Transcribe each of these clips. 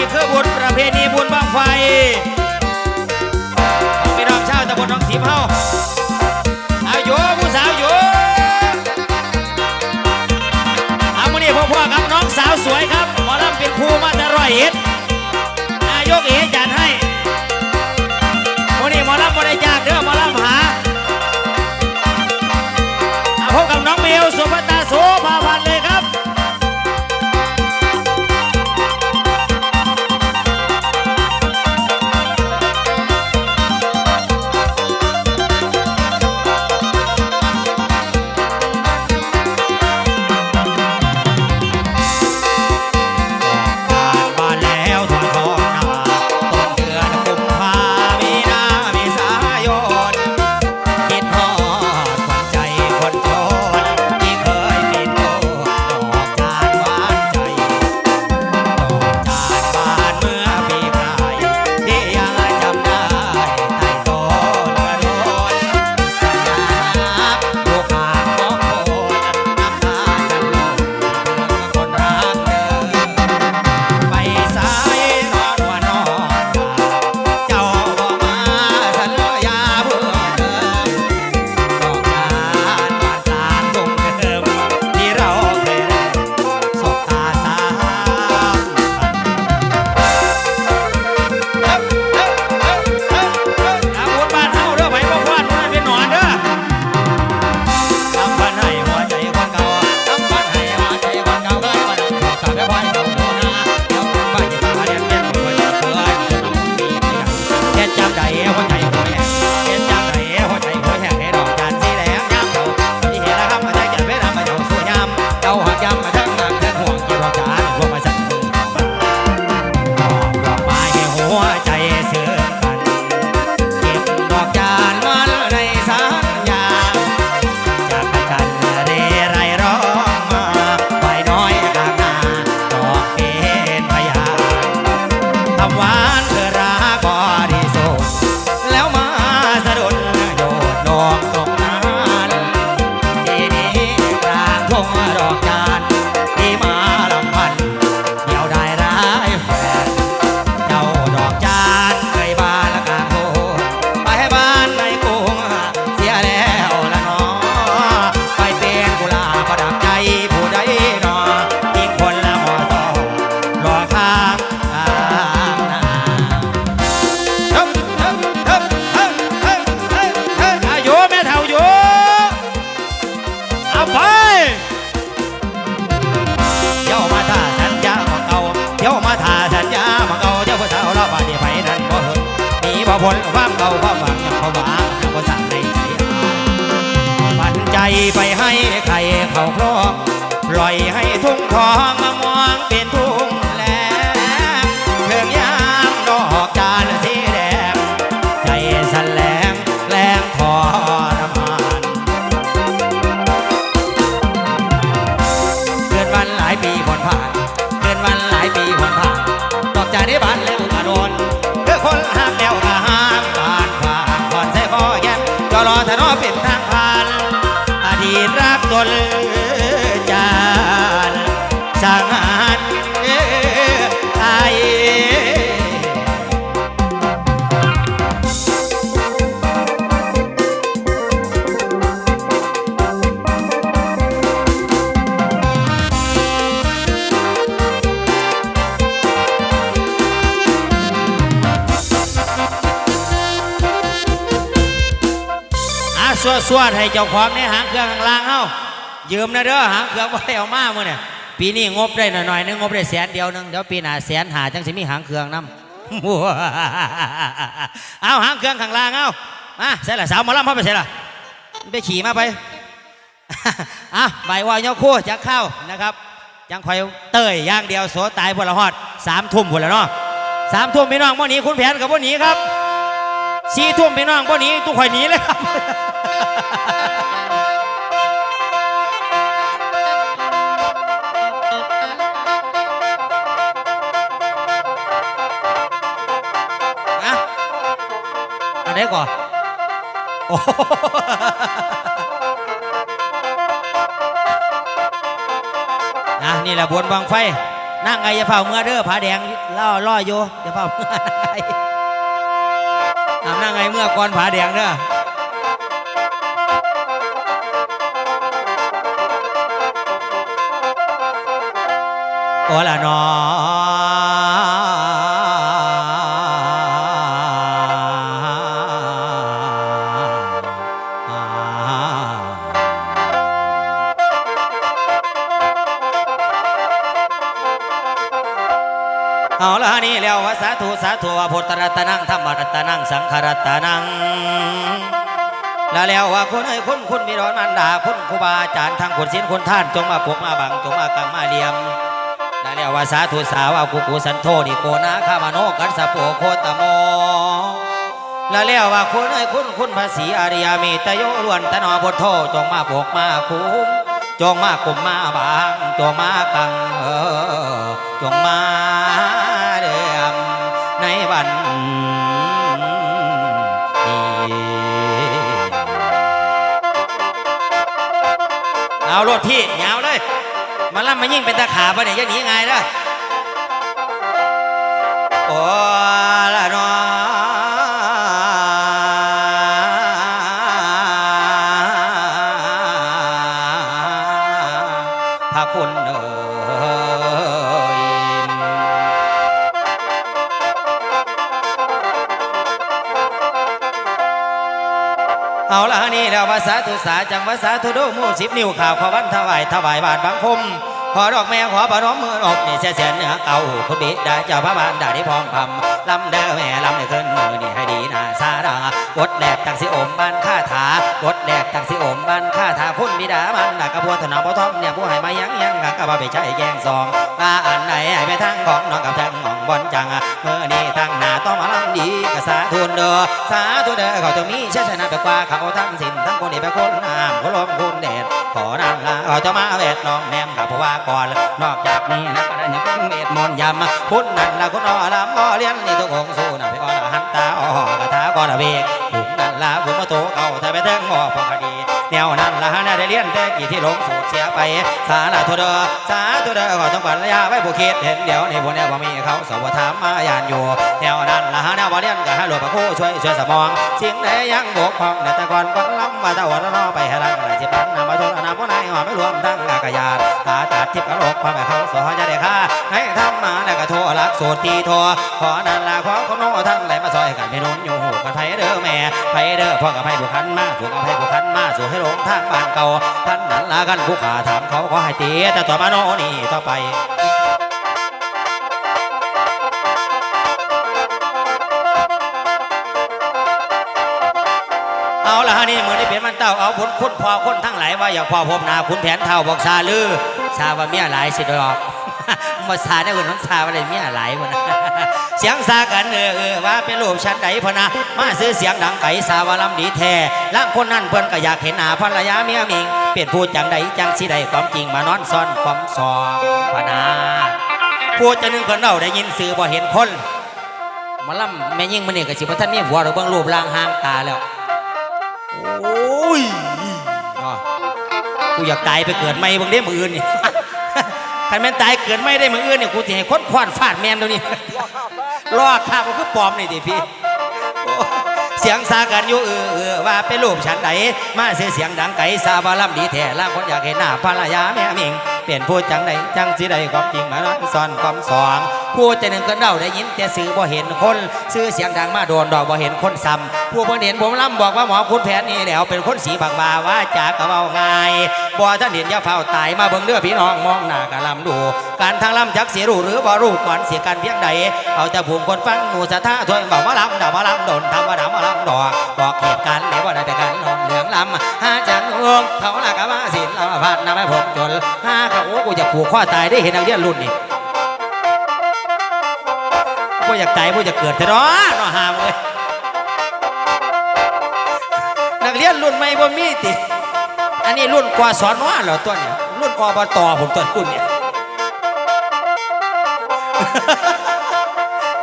นี้คือบุญประเพณีบุญบ้างไฟพี่น้องชาวตะบนน้องถิมเฮาอายุผู้สาวโยเอามื่อนี้พ่อพ่อครับน้องสาวสวยครับหมอลำเป็นครูมาแตร้อยเอ็ดนายกเอ๋จัดให้มื่นี้มอลำบริจาคเด้อมอลำหาพบกับน้องเมลสุภตาโสภาพันเลย วดสวดให้เจ้าความในหางเครื่องข้างล่างเอายืมนะเด้อหางเครื่องไว้เอามาเมื่อเนี่ยปีนี้งบได้หน่อยๆนึงงบได้แสนเดียวนึงเดี๋ยวปีหน้าแสนหาจังสิมีหางเครื่องนำเอาหางเครื่องข้างล่างเอามาใส่ละสาวมาล่ำพ่วาไปใส่ละไปขี่มาไปอะใบว่าวยอคู่จะเข้านะครับยังคอยเตยย่างเดียวโสตายพลหอดสามทุ่มพลเนาะสามทุ่มพี่น้องวันนี้คุณแผนกับวันนี้ครับ สีท่วมพี่น้องบ่หนี้ตู้ข่อยหนีเลยครับอะอันไหนก่อนโอ้โหนะนี่แหละบวนบางไฟนั่งไงอย่าเฝ้าเมื่อเด้อผาแดงล่อล่ออยู่อย่าเฝ้าเมื่อ อาบนั่งไงเมื่อก่อนผาแดงเด้อโอ้ละนอ เอาละนี่แล้วว่าสาธุสาธุว่าพุทธรัตนังธรรมรัตนังสังฆรัตนังแล้วแล้วว่าคุณเอ้ยคุณคุณมีร้อนมันดาคุณครูบาอาจารย์ทางคุณศิลคุณท่านจงมาปกมาบังจงมากังมาเลียมแล้วแล้วว่าสาธุสาวากุกุสันโทนิโกนาข้ามโนกันสะโปโคตโมแล้วแล้วว่าคุณเอ้ยคุณคุณภาษีอาริยามีตโยล้วนตนอบทโทจงมาปกมาคุ้มจงมากุมมาบางจงมากังเออจงมาันเอารถพี่ยาวเลย มาล่ำมายิ่งเป็นตาขาปะเนี่ยจะหนีไงล่ะโอ้ละนอ ษาจังภาษาทุโดหมู่สิบนิ้วข่าวขอวันถวายถวายบาทบังคมขอดอกแม่ขอปนมมืออกนี่เสียเสียเนื้อเก่าคุณบิดาเจ้าพระบานได้ได้พอมพำลำเด้อแม่ลำได้ขึ้นมือนี่ให้ดีนาสาดากดแดกตังสิอมบ้านข้าถากดแดกตังสิอมบ้านข้าถาคุณบิดามันดักกระบวนถนอมบ่ทอมเนี่ยผู้ให้มายังยังกะกระบ่ไปใช้แกงซองว่าอันไหนไปทางของน้องกับทางของบอนจังเมื่อนี้ทางหน้าต้องมา ดีกะสาธุเด้อสาธุเด้อเขาจะมีเช่นชนะไปกว่าเขาทั้งสิ้นทั้งคนนี่ไปคนน้ำคนลมคนแดดขอนั่นละเขาจะมาเวทน้องแนมกับผู้ว่าก่อนนอกจากนี้นะก็ได้ยังเป็นเวทมนต์ยำคุณนั่นละคุณอลำอ้อเลี้ยนนี่ทุกองสู้นะไปก่อนละหันตาอ้อกระทาก่อนละเวกคุณนั่นละคุณมาโตเอาถ้าไปเทิงหม้อพอคดี แนวนั้นละฮะน่าได้เลี้ยนแต่กี่ที่หลงสูญเสียไป สาธุเดอสาธุเดอขอต้องปัญญาไว้ผู้คิดเห็นเดี๋ยวในพวกแนวบ่มีเขาสอบถามมายานอยู่แนวนั้นละฮะแนวบ่เลี้ยนก็ให้หลวงพระครูช่วยช่วยสมองสิ่งใดยังบกพร่องแต่ก่อนก็ล้ำมาตะวันรอไปให้รักอะไรสิปันนำมาชนอนามผู้นายหอมไม่รวมทั้งอากาศยานตาตัดทิพย์กระโหลกพาไปเขาสอจะได้ค่าให้ทำมาแล้วก็โทรรักสูตรตีโทรขอนั่นละขอคนโน้ทั้งหลายมาซอยกันไม่นุนอยู่หูกันไผเด้อแม่ไผเด้อพ่อกับไผบุคันมาสู่กับไผบุคันมาสู่ให้หลงทางบ้านเก่าท่านนั้นละกันผู้ขาถามเขาขอให้เตี้ยแต่ต่อมาโนนี่ต่อไปเอาละฮะนี่มือนี่เป็นมันเต้าเอาผลคุณพอคนทั้งหลายว่าอย่าพอพบนาคุณแผนเท่าบอกซาลือซาว่าเมียหลายสิดอกมาซาได้อื่นมันซาว่าอะไรเมียหลายวันนะ เสียงซากันเออเออว่าเป็นรูปชั้นใดพนะมาซื้อเสียงดังไก่ซาว่าลำดีแท้ล่างคนนั่นเพิ่อนก็อยากเห็นหน้าภรรยาเมียมิงเปลี่ยนพูดจังใดจังสิใดความจริงมานอนซ่อนความซองพนาพูดจะนึงคนเราได้ยินสื่อบ่เห็นคนมาล่ำแม่ยิ่งมันนี่ก็สิบท่านมีหัวเราเบิ่งรูปร่างห่างตาแล้วโอ้ยอ้อกูอยากตายไปเกิดไม่บางเด้มืออื่นนี่ คันแม่นตายเกิดไม่ได้มืออื่นเนี่ยกูจะให้คนคว้านฟาดแมนตัวนี้รอดข้าก็คือปลอมนี่ดิพี่โอ้เสียงซากันอยู่เออเออว่าเป็นรูปฉันไหนมาเสียเสียงดังไก่ซาบาลัมดีแท้ล่างคนอยากเห็นหน้าภรรยาแม่มิง เปลี่ยนพูดจังไหนจังสิใดความจริงมานั่งซ่อนความสองพูดจะหนึ่งก็เดาได้ยินแต่สื่อบ่เห็นคนซื้อเสียงดังมาโดนดอกบ่เห็นคนซ้ำผู้บ่เห็นผมล่ำบอกว่าหมอคุณแผนนี่แล้วเป็นคนสีบางบาว่าจากระเบาง่ายบ่ท่านเห็นยาเฝ้าตายมาเบิ่งเด้อพี่น้องมองหน้ากะลำดู การทางลำจักเสียรู้หรือบ่รู้ก่อนเสียกันเพียงใดเอาแต่ภูมคนฟังหมู่สะท้าถวยบอกมาลำดามาลำโดนทำมาดามาลำดอกบอกเหตุการณ์แล้วว่าได้แต่การนอนเหลืองลำ ผูกข้อตายได้เห็นนักเรียนรุ่นนี่กูอยากตายกูจะเกิดแต่รอนเนาหามเลยนักเรียนรุ่นใหม่บ่มีติ อันนี้รุ่นกว่าสอนว่าเหรอตัวเนี่ยรุ่นอบตผมตัวรุ่นเนี่ย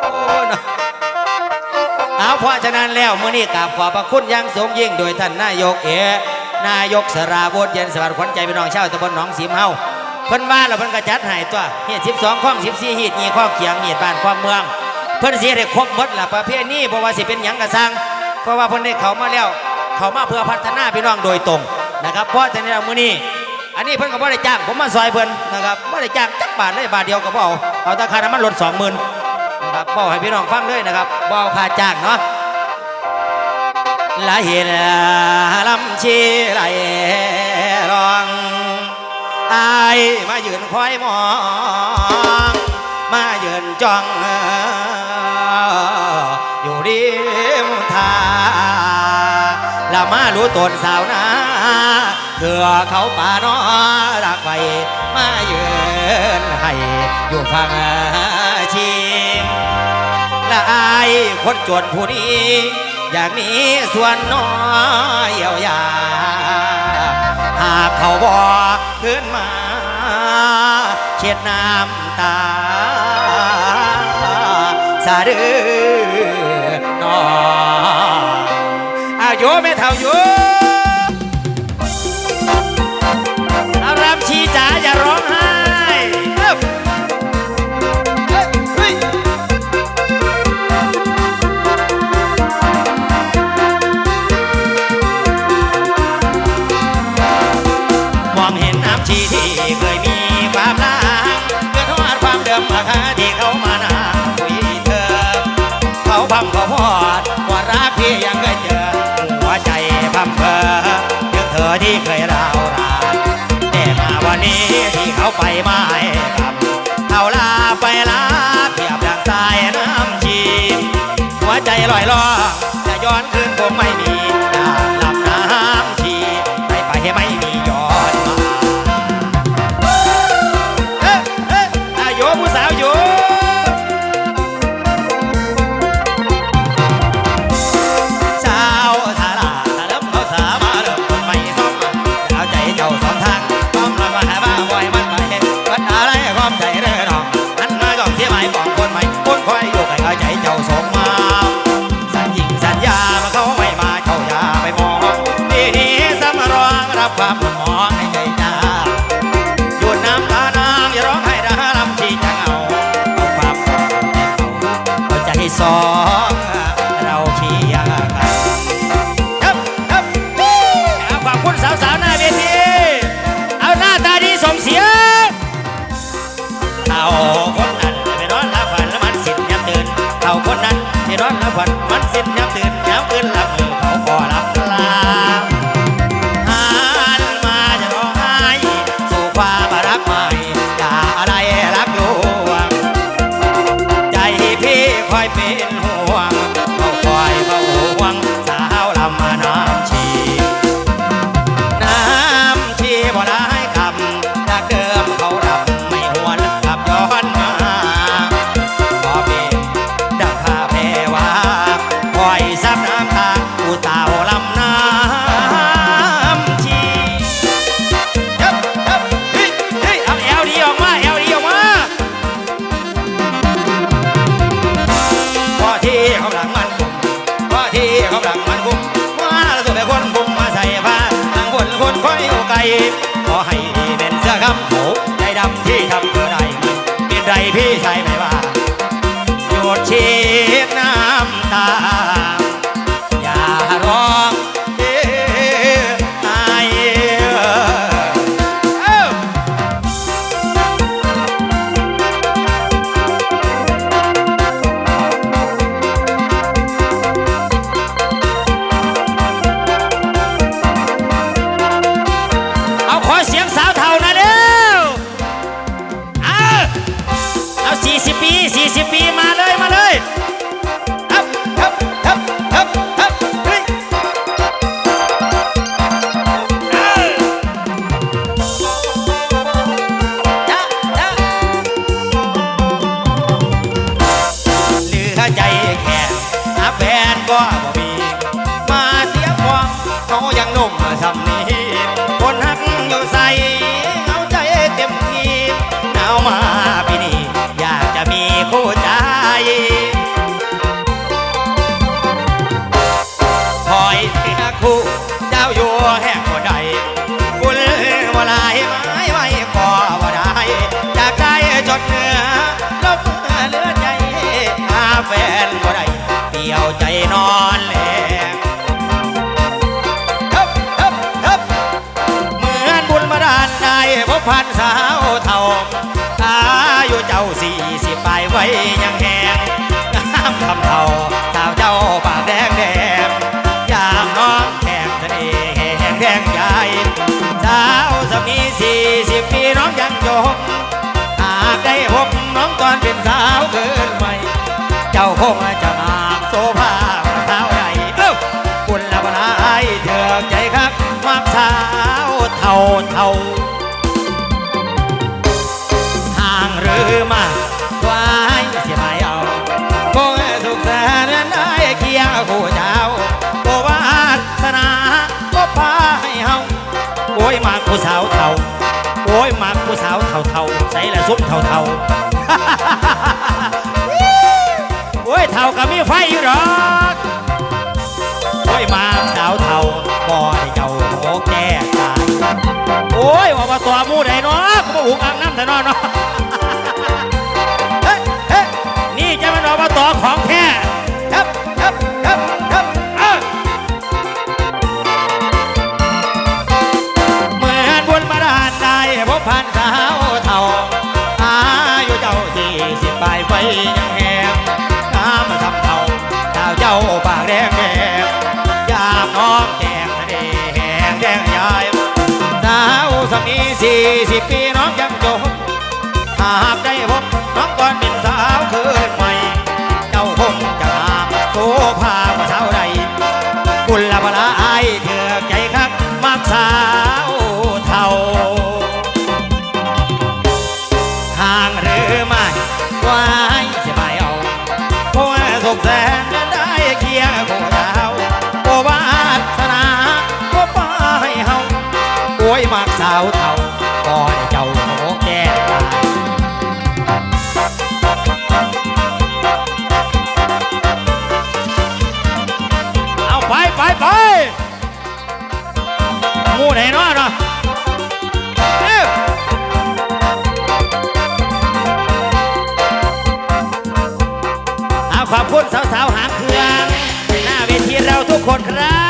โอ้เนะเอาเพราะฉะนั้นแล้วเมื้อนี้กราบขอบพระคุณยังสูงยิ่งโดยท่านนายกเอนายกสราวุฒิเย็นสวัสดิ์ขวัญใจพี่น้องชาวตำบลหนองสีมเฮา เพิ่นว่าแล้วเพิ่นก็จัดให้ตัวเฮีย12ข้อง14ฮีดนี่ข้องเขียงฮีดบ้านข้องเมือง เพิ่นสิได้ครบหมดล่ะประเภทนี้บ่ว่าสิเป็นหยังก็สร้างเพราะว่าเพิ่นได้เข้ามาแล้ว เข้ามาเพื่อพัฒนาพี่น้องโดยตรงนะครับเพราะฉะนั้นมื้อนี้อันนี้เพิ่นก็บ่ได้จ้างผมมาซอยเพิ่นนะครับบ่ได้จ้างจักบาทเลยบาทเดียวก็บ่เอาเอาแต่ค่าน้ำมันรถ20,000นะครับบ่ให้พี่น้องฟังเลยนะครับบ่เอาค่าจ้างเนาะละเห็นลำชีไหลรอง อายมายืนคอยมอง มายืนจ้อง อยู่ริมทางละมารู้ตนสาวนาเถื่อเขาป่าน้อรักไปมายืนให้อยู่ฟังชิงและอายคนจนผู้นี้ อยากหนี้ส่วนน้อยเยียวยา เขาบอขึ้นมาเช็ดน้ำตาสาดือน้ออายุไม่เท่าอยู่เอารำชีจ๋าอย่าร้องไห้ องเห็นน้ำชีที่เคยมีความรักเกิดทอดความเดิมราคาที่เขามานาคุยเธอ เขาพังเขาพอดว่ารักพี่ยังเคยเจอหัวใจพังเพอเรื่องเธอที่เคยราวรานแต่มาวันนี้ที่เขาไปไม่กลับเขาลาไปลาเทียบดังสายน้ำชีหัวใจลอยล่อจะย้อนคืนคงไม่มีดา ขอให้เป็นเสื้อคำโขใจดำ คอยเสียคู่เจ้าอยู่แห่งบ่ด้บุญบ่หลายไม้ไว้พอบ่ได้จากได้จดเนื้อลบเหลือใจอาแฟนบ่ได้เดี่ยวใจนอนแหลงเหมือนบุญมาดานได้พบพันสาวเท่าอายุเจ้าสี่สิบไปไว้ยัง็มีสี่สิบปีน้องยังจบอากได้พบน้องตอนเป็นสาวเกินใหม่ เจ้าคง มากผู้สาวเท่า โอ้ยมากผู้สาวเท่าเท่าใส่ละซุ่มเท่าเท่าโอ้ยเท่าก็มีไฟอยู่หรอกโอ้ยมากสาวเท่าบ่ได้เก่าโมกแก่ตายโอ้ยว่าตัวมู่ใดเนาะกูมาหุงอ่างน้ำแต่นอนเนาะ สี่สิบปีน้องยังจบหากได้พบน้องก่อนเป็นสาวเคืนใหม่าวหางเครืองหน้าเวทีเราทุกคนครับ